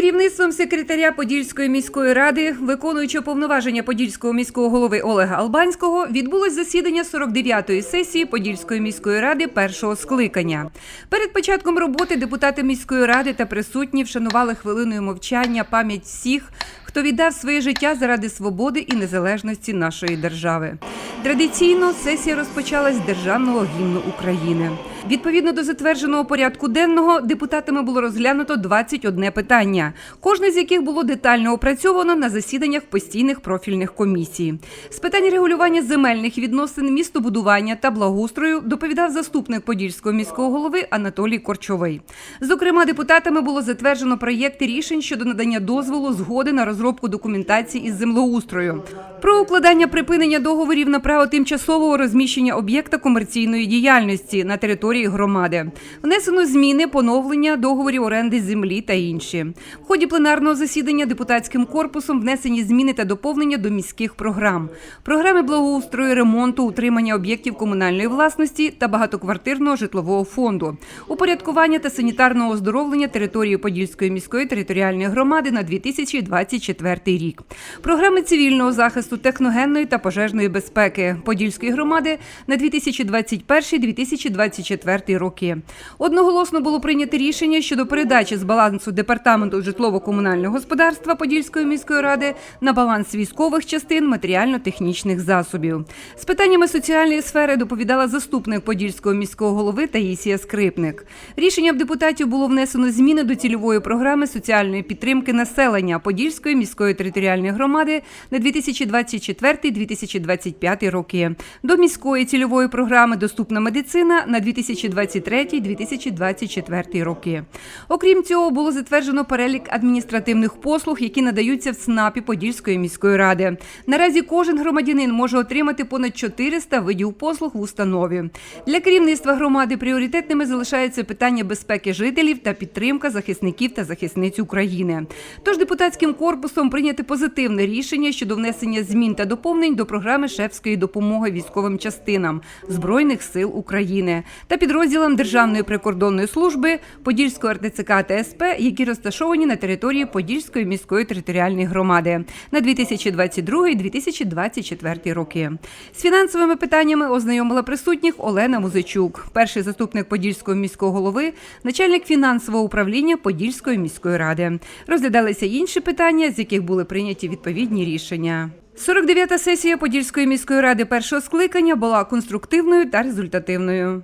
керівництвом секретаря Подільської міської ради, виконуючи повноваження Подільського міського голови Олега Албанського, відбулось засідання 49-ї сесії Подільської міської ради першого скликання. Перед початком роботи депутати міської ради та присутні вшанували хвилиною мовчання пам'ять всіх, хто віддав своє життя заради свободи і незалежності нашої держави. Традиційно сесія розпочалась з державного гімну України. Відповідно до затвердженого порядку денного, депутатами було розглянуто 21 питання, кожне з яких було детально опрацьовано на засіданнях постійних профільних комісій. З питань регулювання земельних відносин, містобудування та благоустрою доповідав заступник Подільського міського голови Анатолій Корчовий. Зокрема, депутатами було затверджено проєкти рішень щодо надання дозволу згоди на розробку документації із землеустрою, про укладання припинення договорів на право тимчасового розміщення об'єкта комерційної діяльності на території громади. Внесено зміни, поновлення договорів оренди землі та інші. В ході пленарного засідання депутатським корпусом внесені зміни та доповнення до міських програм, програми благоустрою, ремонту, утримання об'єктів комунальної власності та багатоквартирного житлового фонду, упорядкування та санітарного оздоровлення території Подільської міської територіальної громади на 2024 рік, програми цивільного захисту, техногенної та пожежної безпеки Подільської громади на 2021-2024 роки. Одноголосно було прийнято рішення щодо передачі з балансу департаменту житлово-комунального господарства Подільської міської ради на баланс військових частин матеріально-технічних засобів. З питаннями соціальної сфери доповідала заступник Подільського міського голови Таїсія Скрипник. Рішенням депутатів було внесено зміни до цільової програми соціальної підтримки населення Подільської міської територіальної громади на 2024-2025 роки. До міської цільової програми Доступна медицина на 2023-2024 роки. Окрім цього, було затверджено перелік адміністративних послуг, які надаються в СНАПі Подільської міської ради. Наразі кожен громадянин може отримати понад 400 видів послуг в установі. Для керівництва громади пріоритетними залишаються питання безпеки жителів та підтримка захисників та захисниць України. Тож депутатським корпусом прийняти позитивне рішення щодо внесення змін та доповнень до програми шефської допомоги військовим частинам Збройних сил України та підрозділам Державної прикордонної служби Подільського РТЦК та СП, які розташовані на території Подільської міської територіальної громади на 2022-2024 роки. З фінансовими питаннями ознайомила присутніх Олена Музичук, перший заступник Подільського міського голови, начальник фінансового управління Подільської міської ради. Розглядалися інші питання, з яких були прийняті відповідні рішення. 49-та сесія Подільської міської ради першого скликання була конструктивною та результативною.